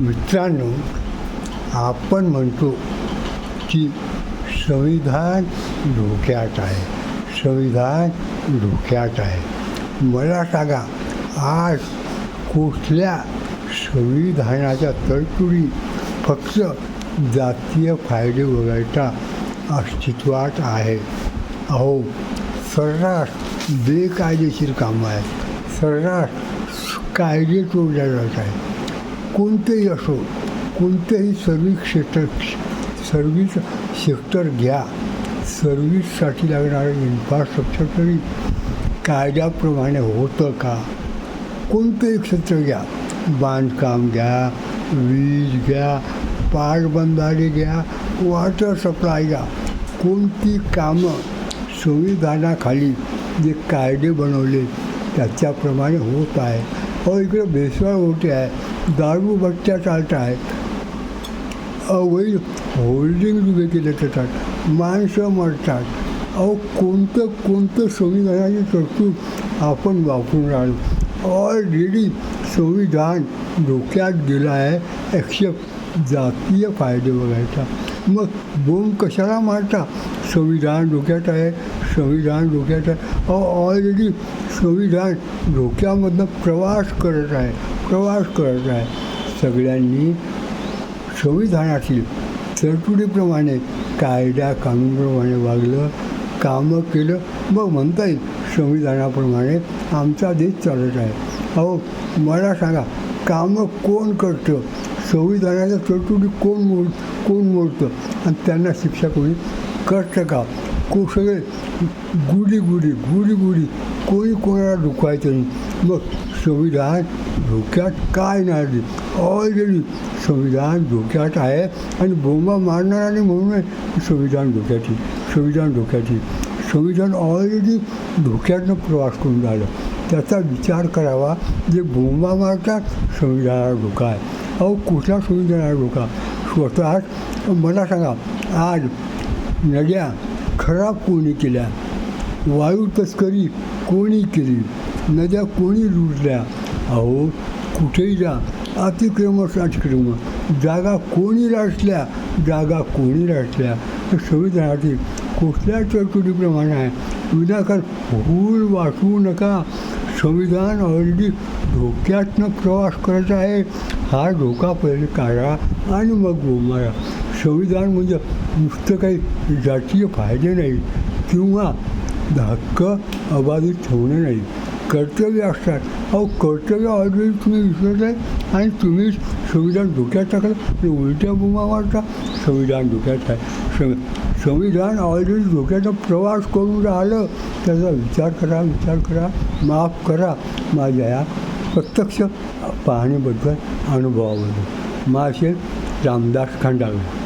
मित्रांनो आपण म्हणतो की संविधान धोक्यात आहे. संविधान धोक्यात आहे. मला सांगा आज कुठल्या संविधानाच्या तरतुदी फक्त जातीय फायदे वगळता अस्तित्वात आहे? अहो सर्रास बेकायदेशीर कामं आहेत. सर्रास कायदे तोडल्या जात आहे. कोणतेही असो कोणतेही सर्व्हिस क्षेत्र सर्व्हिस सेक्टर घ्या. सर्व्हिससाठी लागणारं इन्फ्रास्ट्रक्चर तरी कायद्याप्रमाणे होतं का? कोणतंही क्षेत्र घ्या. बांधकाम घ्या वीज घ्या पाटबंधारे घ्या वॉटर सप्लाय घ्या. कोणती कामं संविधानाखाली जे कायदे बनवले त्याच्याप्रमाणे होत आहे. अ इकडे भेसळ होते आहे. दारू बट्ट्या चालत आहेत अवैध होल्डिंग उभे केले जातात माणसं मरतात. अहो कोणतं कोणतं संविधानाची तरतूद आपण वापरून राहिलो? ऑलरेडी संविधान धोक्यात गेलं आहे. एक्सेप्ट जातीय फायदे बघायचा. मग बोंब कशाला मारता? संविधान डोक्यात आहे संविधान डोक्यात आहे. अहो ऑलरेडी संविधान डोक्यामधनं प्रवास करत आहे प्रवास करत आहे. सगळ्यांनी संविधानातील तरतुदीप्रमाणे कायदा कानूनप्रमाणे वागलं कामं केलं. मग म्हणता येईल संविधानाप्रमाणे आमचा देश चालत आहे. अहो मला सांगा कामं कोण करतं? संविधानाच्या तरतुदी कोण मोड कोण मोडतं? आणि त्यांना शिक्षा कोणी करतं का? को सगळे गुढी गुढी गुढी गुढी. कोणी कोणाला दुखवायचं नाही. मग संविधान धोक्यात काय नाही ऑलरेडी संविधान धोक्यात आहे आणि बोंबा मारणार नाही म्हणून संविधान धोक्याची संविधान धोक्याची. संविधान ऑलरेडी धोक्यातनं प्रवास करून झालं त्याचा विचार करावा. जे बोंबा मारतात संविधानाला धोका आहे. अहो कुठला सुविधा धोका स्वतःच मला सांगा आज नद्या खराब कोणी केल्या? वायू तस्करी कोणी केली? नद्या कोणी लुटल्या? अहो कुठेही जा. अतिक्रमण अतिक्रमण जागा कोणी राचल्या जागा कोणी राचल्या तर संविधानातील कुठल्या तरतुदीप्रमाणे आहे? विनाकारण भूल वाचवू नका. संविधान ऑलरेडी धोक्यातनं प्रवास करत आहे. हा धोका पहिले काढा आणि मग मारा संविधान म्हणजे नुसतं काही जातीय फायदे नाही किंवा हक्क अबाधित ठेवणं नाही. कर्तव्य असतात. अहो कर्तव्य ऑलरेडी तुम्ही विसरत आहे आणि तुम्ही संविधान धोक्यात टाकलं आणि उलट्या बुमा मारता. संविधान धोक्यात आहे. संविधान ऑलरेडी धोक्याचा प्रवास करून राहिलं त्याचा विचार करा विचार करा माफ करा माझ्या या પ્રત્યક્ષ પાણી બધા અનુભવ હતો મા છે રામદાસ ખંડાળા